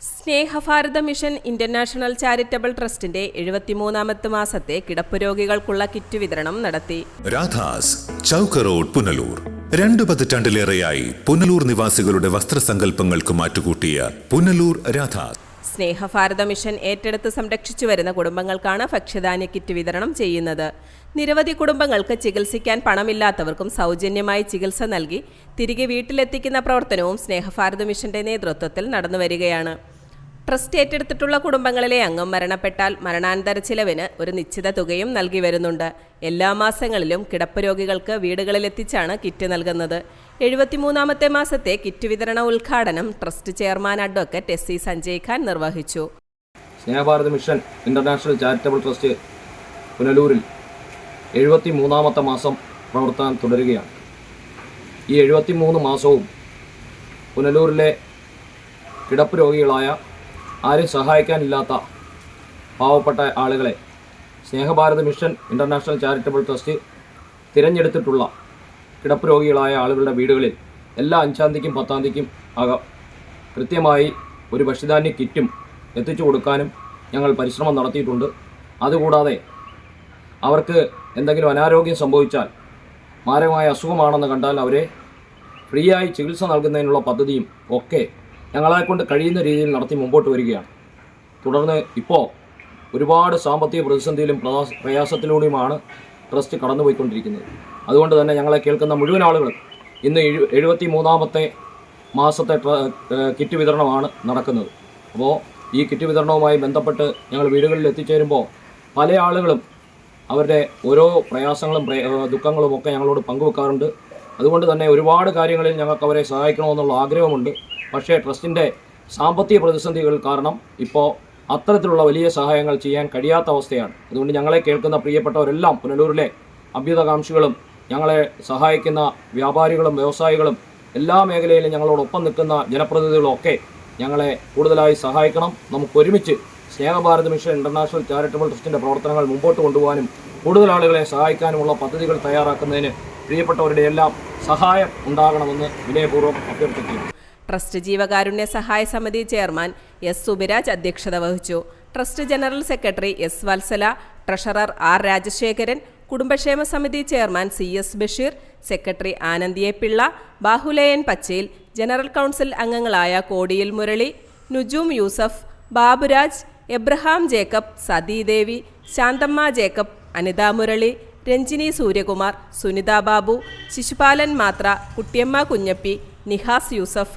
Snehabharatha mission international charitable ട്രസ്റ്റിന്റെ എഴുപത്തിമൂന്നാമത്തെ മാസത്തെ കിടപ്പ് രോഗികൾക്കുള്ള കിറ്റ് വിതരണം നടത്തി. രാധാസ് ചൗക്ക് റോഡ് പുനലൂർ. രണ്ടു പതിറ്റാണ്ടിലേറെയായി പുനലൂർ നിവാസികളുടെ വസ്ത്രസങ്കല്പങ്ങൾക്ക് മാറ്റുകൂട്ടിയ പുനലൂർ രാധാസ്. സ്നേഹഭാരത മിഷൻ ഏറ്റെടുത്ത് സംരക്ഷിച്ചു വരുന്ന കുടുംബങ്ങൾക്കാണ് ഭക്ഷ്യധാന്യ കിറ്റ് വിതരണം ചെയ്യുന്നത്. നിരവധി കുടുംബങ്ങൾക്ക് ചികിത്സിക്കാൻ പണമില്ലാത്തവർക്കും സൗജന്യമായി ചികിത്സ നൽകി തിരികെ വീട്ടിലെത്തിക്കുന്ന പ്രവർത്തനവും സ്നേഹഭാരത മിഷന്റെ നേതൃത്വത്തിൽ നടന്നുവരികയാണ്. ട്രസ്റ്റ് ഏറ്റെടുത്തിട്ടുള്ള കുടുംബങ്ങളിലെ അംഗം മരണപ്പെട്ടാൽ മരണാനന്തര ചിലവിന് ഒരു നിശ്ചിത തുകയും നൽകി വരുന്നുണ്ട്. എല്ലാ മാസങ്ങളിലും കിടപ്പ് രോഗികൾക്ക് വീടുകളിലെത്തിച്ചാണ് കിറ്റ് നൽകുന്നത്. എഴുപത്തിമൂന്നാമത്തെ മാസത്തെ കിറ്റ് വിതരണ ഉദ്ഘാടനം trust chairman advocate S C Sanjay Khan നിർവഹിച്ചു. Snehabharat mission international charitable trust പുനലൂരിൽ എഴുപത്തി മൂന്നാമത്തെ മാസം പ്രവർത്തനം തുടരുകയാണ്. ഈ എഴുപത്തി മൂന്ന് മാസവും പുനലൂരിലെ കിടപ്പ് രോഗികളായ ആരും സഹായിക്കാനില്ലാത്ത പാവപ്പെട്ട ആളുകളെ Snehabharat mission international charitable trust തിരഞ്ഞെടുത്തിട്ടുള്ള കിടപ്പ് രോഗികളായ ആളുകളുടെ വീടുകളിൽ എല്ലാ അഞ്ചാം തീയതിക്കും പത്താം തീയതിക്കും ആകാം. കൃത്യമായി ഒരു ഭക്ഷ്യധാന്യ കിറ്റും എത്തിച്ചു കൊടുക്കാനും ഞങ്ങൾ പരിശ്രമം നടത്തിയിട്ടുണ്ട്. അതുകൂടാതെ അവർക്ക് എന്തെങ്കിലും അനാരോഗ്യം സംഭവിച്ചാൽ മാരകമായ അസുഖമാണെന്ന് കണ്ടാൽ അവരെ ഫ്രീ ആയി ചികിത്സ നൽകുന്നതിനുള്ള പദ്ധതിയും ഒക്കെ ഞങ്ങളെക്കൊണ്ട് കഴിയുന്ന രീതിയിൽ നടത്തി മുമ്പോട്ട് വരികയാണ്. തുടർന്ന് ഇപ്പോൾ ഒരുപാട് സാമ്പത്തിക പ്രതിസന്ധിയിലും പ്രയാസത്തിലൂടെയുമാണ് ട്രസ്റ്റ് കടന്നുപോയിക്കൊണ്ടിരിക്കുന്നത്. അതുകൊണ്ട് തന്നെ ഞങ്ങളെ കേൾക്കുന്ന മുഴുവൻ ആളുകളും ഇന്ന് എഴു എഴുപത്തി മൂന്നാമത്തെ മാസത്തെ കിറ്റ് വിതരണമാണ് നടക്കുന്നത്. അപ്പോൾ ഈ കിറ്റ് വിതരണവുമായി ബന്ധപ്പെട്ട് ഞങ്ങൾ വീടുകളിൽ എത്തിച്ചേരുമ്പോൾ പല ആളുകളും അവരുടെ ഓരോ പ്രയാസങ്ങളും പ്രയ- ദുഃഖങ്ങളും ഒക്കെ ഞങ്ങളോട് പങ്കുവെക്കാറുണ്ട്. അതുകൊണ്ട് തന്നെ ഒരുപാട് കാര്യങ്ങളിൽ ഞങ്ങൾക്ക് അവരെ സഹായിക്കണമെന്നുള്ള ആഗ്രഹമുണ്ട്. പക്ഷേ ട്രസ്റ്റിന്റെ സാമ്പത്തിക പ്രതിസന്ധികൾ കാരണം ഇപ്പോൾ അത്തരത്തിലുള്ള വലിയ സഹായങ്ങൾ ചെയ്യാൻ കഴിയാത്ത അവസ്ഥയാണ്. അതുകൊണ്ട് ഞങ്ങളെ കേൾക്കുന്ന പ്രിയപ്പെട്ടവരെല്ലാം പുനലൂരിലെ അഭ്യുതകാംക്ഷികളും ഞങ്ങളെ സഹായിക്കുന്ന വ്യാപാരികളും വ്യവസായികളും എല്ലാ മേഖലയിലും ഞങ്ങളോടൊപ്പം നിൽക്കുന്ന ജനപ്രതിനിധികളും ഒക്കെ ഞങ്ങളെ കൂടുതലായി സഹായിക്കണം. നമുക്കൊരുമിച്ച് സ്നേഹഭാരത് മിഷൻ ഇന്റർനാഷണൽ ചാരിറ്റബിൾ ട്രസ്റ്റിന്റെ പ്രവർത്തനങ്ങൾ മുമ്പോട്ട് കൊണ്ടുപോകാനും കൂടുതൽ ആളുകളെ സഹായിക്കാനുമുള്ള പദ്ധതികൾ തയ്യാറാക്കുന്നതിന് പ്രിയപ്പെട്ടവരുടെ എല്ലാം സഹായം ഉണ്ടാകണമെന്ന് വിനയപൂർവം അഭ്യർത്ഥിക്കുന്നു. ട്രസ്റ്റ് ജീവകാരുണ്യ സഹായ സമിതി ചെയർമാൻ എസ് സുബിരാജ് അധ്യക്ഷത വഹിച്ചു. Trust general secretary S Vatsala treasurer R Rajasekharan കുടുംബക്ഷേമ സമിതി chairman C S Basheer secretary ആനന്ദിയെ Pillai Bahuleyan Pachel general council അംഗങ്ങളായ കോടിയിൽ മുരളി നുജൂം യൂസഫ് ബാബുരാജ് എബ്രഹാം ജേക്കബ് സതീദേവി ശാന്തമ്മ ജേക്കബ് അനിത മുരളി രഞ്ജിനി സൂര്യകുമാർ സുനിത ബാബു ശിശുപാലൻ മാത്ര കുട്ടിയമ്മ കുഞ്ഞപ്പി നിഹാസ് യൂസഫ്